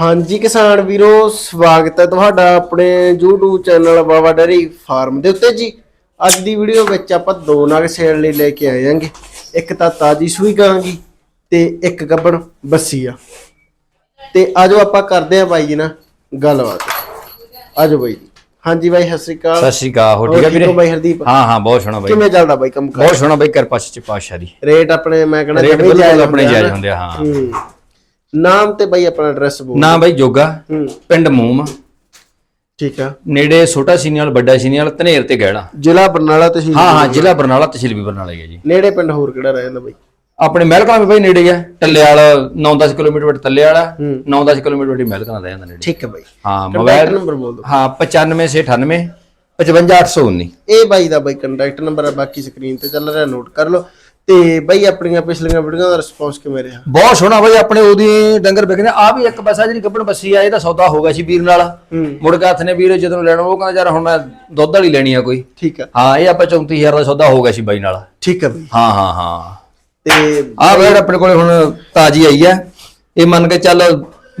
ਹਾਂਜੀ ਕਿਸਾਨ ਵੀਰੋ ਸਵਾਗਤ ਹੈ ਤੁਹਾਡਾ ਆਪਣੇ YouTube channel Baba dairy farm ਦੇ ਉੱਤੇ ਜੀ। ਅੱਜ ਦੀ ਵੀਡੀਓ ਵਿੱਚ ਆਪਾਂ ਦੋ ਨਗ ਸੇਲ ਲਈ ਲੈ ਕੇ ਆਏ ਆਂਗੇ ਇੱਕ ਤਾਂ ਤਾਜੀ ਸੂਈ ਕਹਾਂਗੀ ਤੇ ਇੱਕ ਗੱਬਣ ਬੱਸੀ ਆ। ਤੇ ਆਜੋ ਆਪਾਂ ਕਰਦੇ ਆ ਬਾਈ ਜੀ ਨਾਲ ਗੱਲਬਾਤ। ਆਜੋ ਬਾਈ ਜੀ। ਹਾਂਜੀ ਬਾਈ ਸਤਿ ਸ਼੍ਰੀ ਅਕਾਲ। ਸਤਿ ਸ਼੍ਰੀ ਅਕਾਲ। ਹੋ ਠੀਕ ਹੈ ਠੀਕ ਵੀਰੇ? ਬਾਈ ਹਰਦੀਪ? ਹਾਂ ਹਾਂ ਬਹੁਤ ਸੋਹਣਾ ਬਾਈ। ਕਿਵੇਂ ਚੱਲਦਾ ਬਾਈ ਕੰਮ ਬਹੁਤ ਸੋਹਣਾ ਬਾਈ ਕਿਰਪਾ ਸੱਚੇ ਪਾਤਸ਼ਾਹ ਦੀ। ਰੇਟ ਆਪਣੇ ਮੈਂ ਕਹਿੰਦਾ ਰੇਟ ਆਪਣੇ ਹੁੰਦੇ ਆ ਜਾਇਜ਼। ਹੁੰਦੇ ਆ, ਹਾਂ। ਨਾਮ ਤੇ ਬਾਈ ਆਪਣਾ ਐਡਰੈਸ ਬੋਲ ਨਾ ਬਾਈ ਜੋਗਾ ਪਿੰਡ ਮੂਮ। ਠੀਕ ਆ। ਨੇੜੇ ਛੋਟਾ ਸੀਨੀਅਲ ਵੱਡਾ ਸੀਨੀਅਲ ਧਨੇਰ ਤੇ ਗਹਿੜਾ ਜ਼ਿਲ੍ਹਾ ਬਰਨਾਲਾ ਤਹਿਸੀਲ ਹਾਂ ਹਾਂ ਜ਼ਿਲ੍ਹਾ ਬਰਨਾਲਾ ਤਹਿਸੀਲ ਵੀ ਬਰਨਾਲਾ ਹੀ ਹੈ ਜੀ। ਨੇੜੇ ਪਿੰਡ ਹੋਰ ਕਿਹੜਾ ਰਹਿ ਜਾਂਦਾ ਬਾਈ? ਆਪਣੇ ਮਹਿਲਕਲਾਂ ਵੀ ਬਾਈ ਨੇੜੇ ਆ। ਟੱਲੇਵਾਲ 9-10 ਕਿਲੋਮੀਟਰ ਵੱਟ ਟੱਲੇਵਾਲ ਹੂੰ। 9-10 ਕਿਲੋਮੀਟਰ ਵੱਡੀ ਮਹਿਲਕਲਾਂ ਦਾ ਜਾਂਦਾ ਨੇੜੇ। ਠੀਕ ਹੈ ਬਾਈ। ਹਾਂ ਮੋਬਾਈਲ ਨੰਬਰ ਬੋਲ ਦਿਓ। ਹਾਂ 95 ਸੇ 98 55819 ਇਹ ਬਾਈ ਦਾ ਬਾਈ ਕੰਟੈਕਟ ਨੰਬਰ ਹੈ ਬਾਕੀ ਸਕਰੀਨ ਤੇ ਚੱਲ ਰਿਹਾ ਨੋਟ ਕਰ ਲਓ। ਤੇ ਬਾਈ ਆਪਣੀਆਂ ਪਿਛਲੀਆਂ ਵੀਡੀਓਆਂ ਦਾ ਰਿਸਪੌਂਸ ਕਿਵੇਂ ਰਿਹਾ? ਬਹੁਤ ਸੋਹਣਾ ਬਾਈ ਆਪਣੇ ਉਹਦੀ ਡੰਗਰ ਵਿਕਦੇ ਆ ਵੀ ਇੱਕ ਬਸਾ ਜਿਹੜੀ ਗੱਬਣ ਬੱਸੀ ਆ ਇਹਦਾ ਸੌਦਾ ਹੋ ਗਿਆ ਸੀ ਵੀਰ ਨਾਲ। ਮੁੜ ਕੇ ਹੱਥ ਨੇ ਵੀਰ ਜਦੋਂ ਲੈਣਾ ਉਹ ਕਹਿੰਦਾ ਯਾਰ ਹੁਣ ਮੈਂ ਦੁੱਧ ਵਾਲੀ ਲੈਣੀ ਆ ਕੋਈ। ਠੀਕ ਆ। ਹਾਂ ਇਹ ਆਪਾਂ 34000 ਦਾ ਸੌਦਾ ਹੋ ਗਿਆ ਸੀ ਬਾਈ ਨਾਲ। ਠੀਕ ਆ ਬਾਈ। ਹਾਂ ਹਾਂ ਹਾਂ। ਤੇ ਆਹ ਵੇੜ ਆਪਣੇ ਕੋਲੇ ਹੁਣ ਤਾਜੀ ਆਈ ਆ। ਇਹ ਮੰਨ ਕੇ ਚੱਲ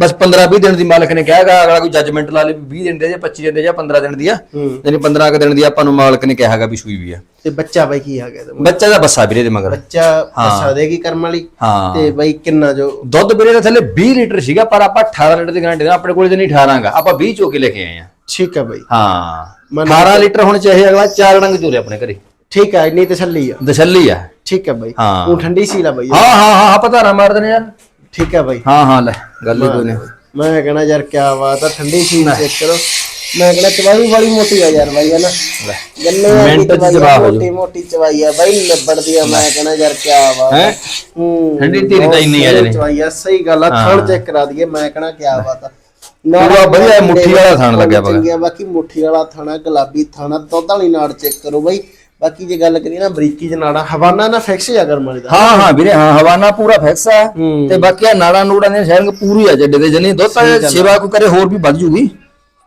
ਬਸ 15 20 ਦਿਨ ਦੀ ਮਾਲਕ ਨੇ ਕਿਹਾਗਾ ਅਗਲਾ ਕੋਈ ਜੱਜਮੈਂਟ ਲਾ ਲੇ 20 ਦਿਨ ਦੇ ਜਾਂ 25 ਦਿਨ ਦੇ ਜਾਂ 15 ਦਿਨ ਦੀ ਆ। ਹੂੰ। ਯਾਨੀ 15 ਕੁ ਦਿਨ ਦੀ ਆਪਾਂ ਨੂੰ ਮਾਲਕ ਨੇ ਕਿਹਾਗਾ ਵੀ ਸੂਈ ਵੀ ਆ। ਤੇ ਬੱਚਾ ਬਾਈ ਕੀ ਆ ਗਿਆ ਇਹਦਾ? ਬੱਚਾ ਦਾ ਬੱਸਾ ਵੀਰੇ ਦੇ ਮਗਰ। ਬੱਚਾ ਬੱਸਾ ਦੇਗੀ ਕਰਮ ਵਾਲੀ। ਹਾਂ। ਤੇ ਬਾਈ ਕਿੰਨਾ ਜੋ ਦੁੱਧ ਵੀਰੇ ਦੇ ਥੱਲੇ 20 ਲੀਟਰ ਸੀਗਾ ਪਰ ਆਪਾਂ 18 ਲੀਟਰ ਦੀ ਗਾਰੰਟੀ ਦੇ ਆਪਣੇ ਕੋਲੇ ਤੇ ਨਹੀਂ 18 ਗਾ ਆਪਾਂ 20 ਚੋ ਕੇ ਲੈ ਕੇ ਆਏ ਆ। ਠੀਕ ਆ ਬਾਈ। ਹਾਂ। ਮੰਨ 18 ਲੀਟਰ ਹੁਣ ਚਾਹੇ ਅਗਲਾ ਚਾਰ ਡੰਗ ਚੋਲੇ ਆਪਣੇ ਘਰੇ। ਠੀਕ ਆ ਇੰਨੀ ਤਸੱਲੀ ਆ। ਦਸ਼ੱਲੀ ਆ। ਠੀਕ ਆ ਬਾਈ। ਹਾਂ। ਉਹ ਠੰਡੀ ਸੀ ਲਾ ਬਾਈ। ਹਾਂ ਹਾਂ ਹਾਂ ਆਪਾਂ ਧਾਰਾ ਮਾਰ ਦਨੇ ਯਾਰ ਠੀਕ ਆ ਬਾਈ। ਹਾਂ ਹਾਂ ਲੈ। ਗੱਲ ਹੀ ਕੋਈ ਨਹੀਂ। ਮੈਂ ਕਹਣਾ ਯਾਰ ਕੀ ਬਾਤ ਆ ਠੰਡੀ ਸੀ ਚੈੱਕ ਕਰੋ। ਮੈਂ ਕਹਣਾ ਚਵਾਈ ਵਾਲੀ ਮੋਟੀ ਆ ਯਾਰ ਬਾਈ ਹੈ ਨਾ ਗੱਲੇ ਆ ਮਿੰਟ ਚ ਜਵਾਬ ਹੋ ਮੋਟੀ ਮੋਟੀ ਚਵਾਈ ਆ ਬਾਈ ਲੱਭੜਦੀ ਆ ਮੈਂ ਕਹਣਾ ਯਾਰ ਕੀ ਬਾਤ ਆ। ਹੈ? ਠੰਡੀ ਧੀਰੀ ਤਾਂ ਇੰਨੀ ਆ ਜਿਹੜੀ। ਚਵਾਈ ਆ ਸਹੀ ਗੱਲ ਆ ਥਣ ਚੈੱਕ ਕਰਾ ਦਈਏ ਮੈਂ ਕਹਣਾ ਕੀ ਬਾਤ ਆ। ਪੂਰਾ ਵਧੀਆ ਮੁੱਠੀ ਵਾਲਾ ਥਣ ਲੱਗਿਆ ਬਾਕੀ ਮੁੱਠੀ ਵਾਲਾ ਥਾਣਾ ਗੁਲਾਬੀ ਥਾਣਾ ਦੁੱਧ ਵਾਲੀ ਨਾੜ ਚੈੱਕ ਕਰੋ ਬਾਈ। ਬਾਕੀ ਜੇ ਗੱਲ ਕਰੀਏ ਨਾ ਬਰੀਕੀ ਚ ਨਾੜਾ ਹਵਾਨਾ ਨਾ ਫਿਕਸ ਜਾ ਗਰਮ ਵਾਲੀ ਦਾ। ਹਾਂ ਹਾਂ ਵੀਰੇ ਹਾਂ ਹਵਾਨਾ ਪੂਰਾ ਫਿਕਸ ਆ। ਹੂੰ। ਤੇ ਬਾਕੀ ਆ ਨਾੜਾ ਨੂੜਾਂ ਦੀ ਸ਼ਹਿਰ ਪੂਰੀ ਆ ਜੱਡੇ ਦੇ ਜਨੀ ਦੁੱਧ ਸੇਵਾ ਕੋਈ ਕਰੇ ਹੋਰ ਵੀ ਵੱਧ ਜੂਗੀ।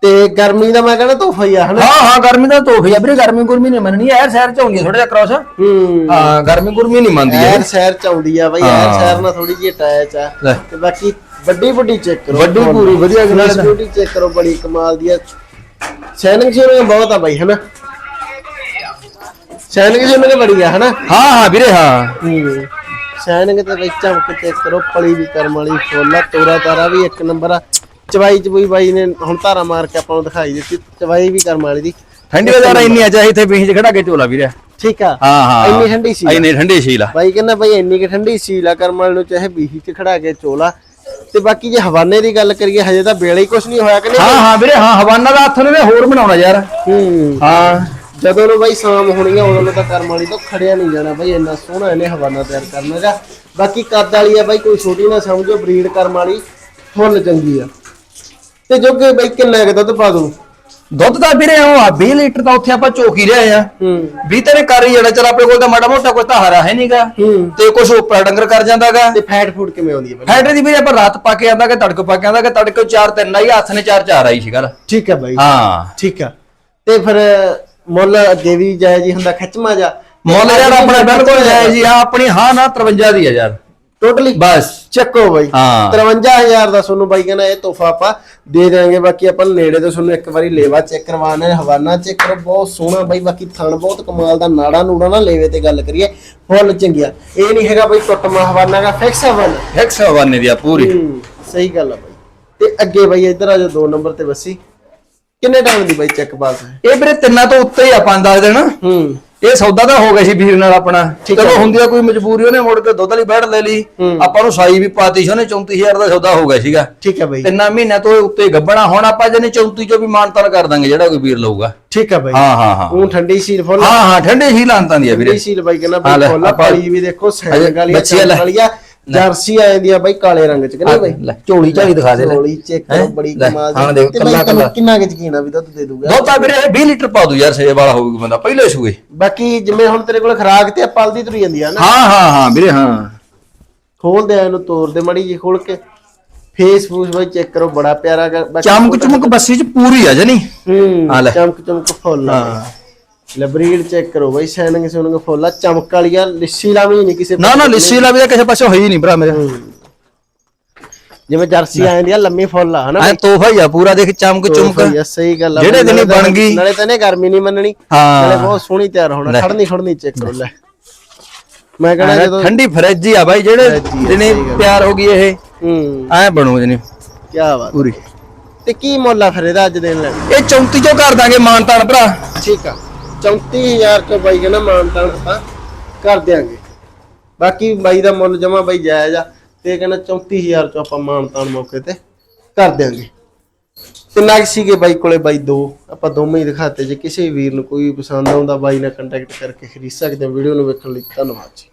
ਤੇ ਗਰਮੀ ਦਾ ਮੈਂ ਕਹਣਾ ਤੋਹਫਾ ਹੀ ਆ ਹਨਾ? ਹਾਂ ਹਾਂ ਗਰਮੀ ਦਾ ਤੋਹਫਾ ਵੀਰੇ ਗਰਮੀ ਗੁਰਮੀ ਨਹੀਂ ਮੰਨਣੀ ਯਾਰ ਸ਼ਹਿਰ ਚ ਆਉਂਦੀ ਥੋੜਾ ਜਿਹਾ ਕ੍ਰਾਸ ਹੂੰ। ਹਾਂ ਗਰਮੀ ਗੁਰਮੀ ਨਹੀਂ ਮੰਨਦੀ ਐਰ ਸ਼ਹਿਰ ਚ ਆਉਂਦੀ ਆ ਬਾਈ ਐਰ ਸ਼ਹਿਰ ਨਾਲ ਥੋੜੀ ਜਿਹੀ ਅਟੈਚ ਆ। ਤੇ ਬਾਕੀ ਵੱਡੀ ਵੱਡੀ ਚੈੱਕ ਕਰੋ। ਵੱਡੀ ਪੂਰੀ ਵਧੀਆ ਗੱਲ ਹੈ। ਸਿਕਿਉਰਿਟੀ ਚੈੱਕ ਕਰੋ ਬੜੀ ਕਮਾਲ ਦੀ ਆ। ਸੈਨਿਕ ਸ਼ੇਰਿੰਗ ਬਹੁਤ ਆ ਬਾਈ ਹਨਾ? ਸੈਨਿਕ ਸ਼ੇਰਿੰਗ ਬੜੀ ਆ ਹਨਾ? ਹਾਂ ਹਾਂ ਵੀਰੇ ਹਾਂ। ਸੈਨਿਕ ਤੇ ਵਿੱਚ ਚਮਕ ਚੈੱਕ ਕਰੋ ਪਲੀ ਵੀ ਕਰਮ ਵਾਲੀ ਫੁੱਲ ਆ ਤੋਰਾ ਤਾਰਾ ਵੀ ਇੱਕ ਨੰਬਰ ਆ। ਚਵਾਈ ਚਬੂਈ ਬਾਈ ਨੇ ਹੁਣ ਧਾਰਾ ਮਾਰ ਕੇ ਆਪਾਂ ਨੂੰ ਦਿਖਾਈ ਦਿੱਤੀ ਚਵਾਈ ਵੀ ਕਰਮ ਵਾਲੀ ਦੀ। ਠੰਡੀ ਵਜ਼ਾਰਾ ਇੰਨੀ ਆ ਚਾਹੇ ਇੱਥੇ ਬੀਜ ਖੜਾ ਕੇ ਝੋਲਾ ਵੀਰੇ। ਠੀਕ ਆ? ਹਾਂ ਹਾਂ। ਇੰਨੀ ਠੰਡੀ ਸੀ ਇੰਨੀ ਠੰਡੀ ਸ਼ੀਲਾ ਬਾਈ ਕਹਿੰਦਾ ਬਾਈ ਇੰਨੀ ਕਿ ਠੰਡੀ ਸੀਲਾ ਕਰਮ ਵਾਲੇ ਨੂੰ ਚਾਹੇ ਬੀਹੀ ਚ ਖੜਾ ਕੇ ਚੋਲਾ ਤੇ ਬਾਕੀ ਜੇ ਹਵਾਨੇ ਦੀ ਗੱਲ ਕਰੀਏ ਹਜੇ ਤਾਂ ਵੇਲੇ ਹੀ ਕੁਝ ਨਹੀਂ ਹੋਇਆ ਕਿ ਨਹੀਂ? ਹਾਂ ਹਾਂ ਵੀਰੇ ਹਾਂ ਹਵਾਨਾ ਦਾ ਹੱਥ ਨੇ ਹੋਰ ਬਣਾਉਣਾ ਯਾਰ। ਹੂੰ। ਹਾਂ। ਜਦੋਂ ਨੂੰ ਬਾਈ ਸ਼ਾਮ ਹੋਣੀ ਆ ਉਦੋਂ ਨੂੰ ਤਾਂ ਕਰਮ ਵਾਲੀ ਤੋਂ ਖੜਿਆ ਨਹੀਂ ਜਾਣਾ ਬਾਈ ਇੰਨਾ ਸੋਹਣਾ ਇਹਨੇ ਹਵਾਨਾ ਤਿਆਰ ਕਰਨਾ ਹੈਗਾ ਬਾਕੀ ਕੱਦ ਵਾਲੀ ਆ ਬਾਈ ਕੋਈ ਛੋਟੀ ਨਾ ਸਮਝੋ ਬਰੀਡ ਕਰਮ ਵਾਲੀ ਫੁੱਲ ਚੰਗੀ ਆ। ਤੇ ਜੋਗੇ ਬਾਈ ਕਿੰਨਾ ਕੁ ਦੁੱਧ ਪਾ ਦੂੰ ਦੁੱਧ ਦਾ ਵੀਰੇ ਉਹ ਆ 20 ਲੀਟਰ ਤਾਂ ਉੱਥੇ ਆਪਾਂ ਚੋਕੀ ਲਿਆਏ ਆ। ਹੂੰ। 20 ਤੇ ਵੀ ਕਰ ਹੀ ਜਾਣਾ ਚਲ ਆਪਣੇ ਕੋਲ ਤਾਂ ਮਾੜਾ ਮੋਟਾ ਕੋਈ ਧਾਰਾ ਹੈ ਨਹੀਂਗਾ ਹੂੰ। ਤੇ ਕੁਝ ਉੱਪਰ ਡੰਗਰ ਕਰ ਜਾਂਦਾਗਾ। ਤੇ ਫੈਟ ਫੂਡ ਕਿਵੇਂ ਆਉਂਦੀ ਹੈ ਬਾਈ? ਦੀ ਵੀਰੇ ਆਪਾਂ ਰਾਤ ਪਾ ਕੇ ਆਂਦਾ ਕਿ ਤੜਕ ਪਾ ਕੇ ਆਂਦਾ ਕਿ ਤੜਕੇ 4 3 ਆਈ ਹੱਥ ਨੇ 4 4 ਆਈ ਸੀ ਗੱਲ ਠੀਕ ਆ ਬਾਈ। ਹਾਂ। ਠੀਕ ਆ। ਤੇ ਫਿਰ ਮੁੱਲ ਅੱਗੇ ਵੀ ਜਾਇਜ਼ ਹੀ ਹੁੰਦਾ ਖਿੱਚਮਾ ਜਾ ਮੁੱਲ ਯਾਰ ਆਪਣਾ ਬਿਲਕੁਲ ਜਾਇਜ਼ ਜੀ ਆ ਆਪਣੀ ਹਾਂ ਨਾ 53 ਦੀ ਆ ਯਾਰ। ਟੋਟਲੀ ਬਸ। ਚੱਕੋ ਬਾਈ। ਹਾਂ। 53000 ਦਾ ਤੁਹਾਨੂੰ ਬਾਈ ਕਹਿੰਦਾ ਇਹ ਤੋਹਫਾ ਆਪਾਂ ਦੇ ਦੇਵਾਂਗੇ ਬਾਕੀ ਆਪਾਂ ਨੇੜੇ ਤੋਂ ਤੁਹਾਨੂੰ ਇੱਕ ਵਾਰੀ ਲੇਵਾ ਚੈੱਕ ਕਰਵਾਉਣਾ ਹੈ। ਹਵਾਨਾ ਚੈੱਕ ਕਰੋ ਬਹੁਤ ਸੋਹਣਾ ਬਾਈ। ਬਾਕੀ ਥਣ ਬਹੁਤ ਕਮਾਲ ਦਾ ਨਾੜਾ ਨੂੜਾ ਨਾ ਲੇਵੇ ਤੇ ਗੱਲ ਕਰੀਏ। ਫੁੱਲ ਚੰਗਿਆ। ਇਹ ਨਹੀਂ ਹੈਗਾ ਬਾਈ ਟੁੱਟਮਾ ਹਵਾਨਾ ਦਾ ਫਿਕਸ ਹਵਾਨਾ 192 ਦੀ ਆ ਪੂਰੀ। ਹੂੰ, ਸਹੀ ਗੱਲ ਆ ਬਾਈ। ਤੇ ਅੱਗੇ ਬਾਈ ਇੱਧਰ ਆ ਜਾ ਦੋ ਨੰਬਰ ਤੇ ਬੱਸੀ ਕਿੰਨੇ ਟਾਈਮ ਦੀ ਬਾਈ ਚੈੱਕ ਪਾਸ ਹੈ ਇਹ ਵੀਰੇ ਤਿੰਨਾਂ ਤੋਂ ਉੱਤੇ ਹੀ ਆ 5-10 ਦਿਨ। ਹੂੰ। ਇਹ ਸੌਦਾ ਤਾਂ ਹੋ ਗਿਆ ਸੀ ਵੀਰ ਨਾਲ ਆਪਣਾ। ਚਲੋ ਹੁੰਦੀ ਆ ਕੋਈ ਮਜਬੂਰੀ ਉਹਨੇ ਮੁੜ ਕੇ ਦੁੱਧ ਵਾਲੀ ਬੈਠ ਲੈ ਲਈ। ਆਪਾਂ ਨੂੰ ਸਾਈ ਵੀ ਪਾਤੀ ਸੀ ਉਹਨੇ 34000 ਦਾ ਸੌਦਾ ਹੋ ਗਿਆ ਸੀਗਾ। ਠੀਕ ਹੈ ਬਾਈ। ਤਿੰਨਾਂ ਮਹੀਨਿਆਂ ਤੋਂ ਉੱਤੇ ਗੱਬਣਾ ਹੁਣ ਆਪਾਂ ਜਨੇ 34 ਚੋਂ ਵੀ ਮਾਨਤਾਨ ਕਰ ਦਾਂਗੇ ਜਿਹੜਾ ਕੋਈ ਵੀਰ ਲਊਗਾ। ਠੀਕ ਹੈ ਬਾਈ। ਹਾਂ ਹਾਂ ਹਾਂ। ਉਹ ਠੰਡੀ ਸੀਲ ਫੁੱਲ ਹਾਂ ਹਾਂ ਠੰਡੇ ਹੀ ਲਾਂਤਾਂ ਦੀ ਆ ਵੀਰੇ। ਸੀਲ ਬਾਈ ਕਹਿੰਦਾ ਬਾਈ ਫੁੱਲ ਪਾਲੀ ਵੀ ਦੇਖੋ ਸੈਨ ਵਾਲੀ ਆ ਜਰਸੀ ਆ ਜਾਂਦੀ ਆ ਬਾਈ ਕਾਲੇ ਰੰਗ ਚ ਕਹਿੰਦੇ ਬਾਈ? ਲੈ ਝੋਲੀ ਝਾਲੀ ਦਿਖਾ ਦੇ ਲੈ। ਝੋਲੀ ਚੈੱਕ ਕਰੋ? ਬੜੀ ਕਮਾਲ ਹਾਂ ਦੇਖ, ਕੱਲਾ- ਕੱਲਾ। ਕਿੰਨਾ ਕੁ ਯਕੀਨ ਆ ਵੀ ਦੁੱਧ ਦੇ ਦੂਗਾ? ਦੁੱਧ ਵੀਰੇ 20 ਲੀਟਰ ਪਾ ਦੂ ਯਾਰ ਸੇਬ ਵਾਲਾ ਹੋਊਗਾ ਬੰਦਾ ਪਹਿਲੇ ਸੂਏ। ਬਾਕੀ ਜਿਵੇਂ ਹੁਣ ਤੇਰੇ ਕੋਲ ਖਰਾਕ ਤੇ ਪਲਦੀ ਤੁਰੀ ਜਾਂਦੀ ਆ ਨਾ। ਹਾਂ ਹਾਂ ਹਾਂ ਵੀਰੇ ਹਾਂ। ਖੋਲ ਦੇ ਇਹਨੂੰ ਤੋੜ ਦੇ ਮੜੀ ਜੀ ਖੋਲ ਕੇ। ਫੇਸ ਫੂਸ ਬਾਈ ਚੈੱਕ ਕਰੋ ਬੜਾ ਪਿਆਰਾ ਚਮਕ ਚਮਕ ਬੱਸੀ ਚ ਪੂਰੀ ਆ ਜਨੀ ਹੂੰ। ਚਮਕ ਚਮਕ ਫੁੱਲ ਹਾਂ। ਲੈ ਬਰੀਡ ਚੈੱਕ ਕਰੋ ਬਾਈ ਸੈਨਿੰਗ ਸੈਨਿੰਗ ਫੁੱਲ ਆ ਚਮਕ ਵਾਲੀ ਆ ਲਿੱਸੀ ਲਾਵੀ ਨਹੀਂ ਕਿਸੇ ਨਾ ਨਾ ਲਿੱਸੀ ਲਾ ਵੀ ਤਾਂ ਕਿਸੇ ਪਾਸੇ ਹੋਈ ਨਹੀਂ ਭਰਾ ਮੇਰੇ। ਜਿਵੇਂ ਜਰਸੀ ਆ ਜਾਂਦੀ ਆ ਲੰਮੀ ਫੁੱਲ ਆ ਹਨਾ ਐ ਤੋਹਫਾ ਹੀ ਆ ਪੂਰਾ ਦੇਖ ਚਮਕ ਚੁਮਕ। ਸਹੀ ਗੱਲ ਆ ਜਿਹੜੇ ਦਿਨ ਬਣ ਗਈ। ਨਾਲੇ ਤਾਂ ਇਹਨੇ ਗਰਮੀ ਨਹੀਂ ਮੰਨਣੀ। ਨਾਲੇ ਹਾਂ ਬਹੁਤ ਸੋਹਣੀ ਤਿਆਰ ਹੋਣਾ ਖੜਨੀ ਖੜਨੀ ਚੈੱਕ ਕਰੋ ਲੈ। ਮੈਂ ਕਹਣਾ ਐਨ ਜਦੋਂ ਠੰਡੀ ਫਰਿੱਜ ਹੀ ਆ ਬਾਈ ਜਿਹੜੇ ਦਿਨੇ। ਤਿਆਰ ਹੋ ਗਈ ਇਹ। ਹੂੰ। ਐ ਬਣੂ ਦਿਨੇ ਕੀ ਬਾਤ ਪੂਰੀ। ਤੇ ਕੀ ਮੁੱਲ ਆ ਫਿਰ ਇਹਦਾ ਅੱਜ ਦੇਣ ਲੈਣ? ਇਹ 34 ਚੋਂ ਕਰ ਦਾਂਗੇ ਮਾਨਤਾਨ ਭਰਾ। ਠੀਕ ਆ। 34000 ਚ ਬਾਈ ਕਹਿੰਦਾ ਮਾਨਤਾਨ ਆਪਾਂ ਕਰ ਦਿਆਂਗੇ। ਬਾਕੀ ਬਾਈ ਦਾ ਮੁੱਲ ਜਮਾ ਬਾਈ ਜਾਇਜ਼ ਆ ਤੇ ਕਹਿੰਦਾ 34000 ਚ ਆਪਾਂ ਮਾਨਤਾਨ ਮੌਕੇ ਤੇ ਕਰ ਦਿਆਂਗੇ। ਤਿੰਨਾਂ ਨਗ ਸੀਗੇ ਬਾਈ ਕੋਲੇ? ਬਾਈ ਦੋ। ਆਪਾਂ ਦੋਵੇਂ ਹੀ ਦਿਖਾਤੇ। ਜੇ ਕਿਸੇ ਵੀਰ ਨੂੰ ਕੋਈ ਪਸੰਦ ਆਉਂਦਾ, ਬਾਈ ਨਾਲ ਕੰਟੈਕਟ ਕਰਕੇ ਖਰੀਦ ਸਕਦੇ ਹੋ। ਵੀਡੀਓ ਨੂੰ ਵੇਖਣ ਲਈ ਧੰਨਵਾਦ ਜੀ।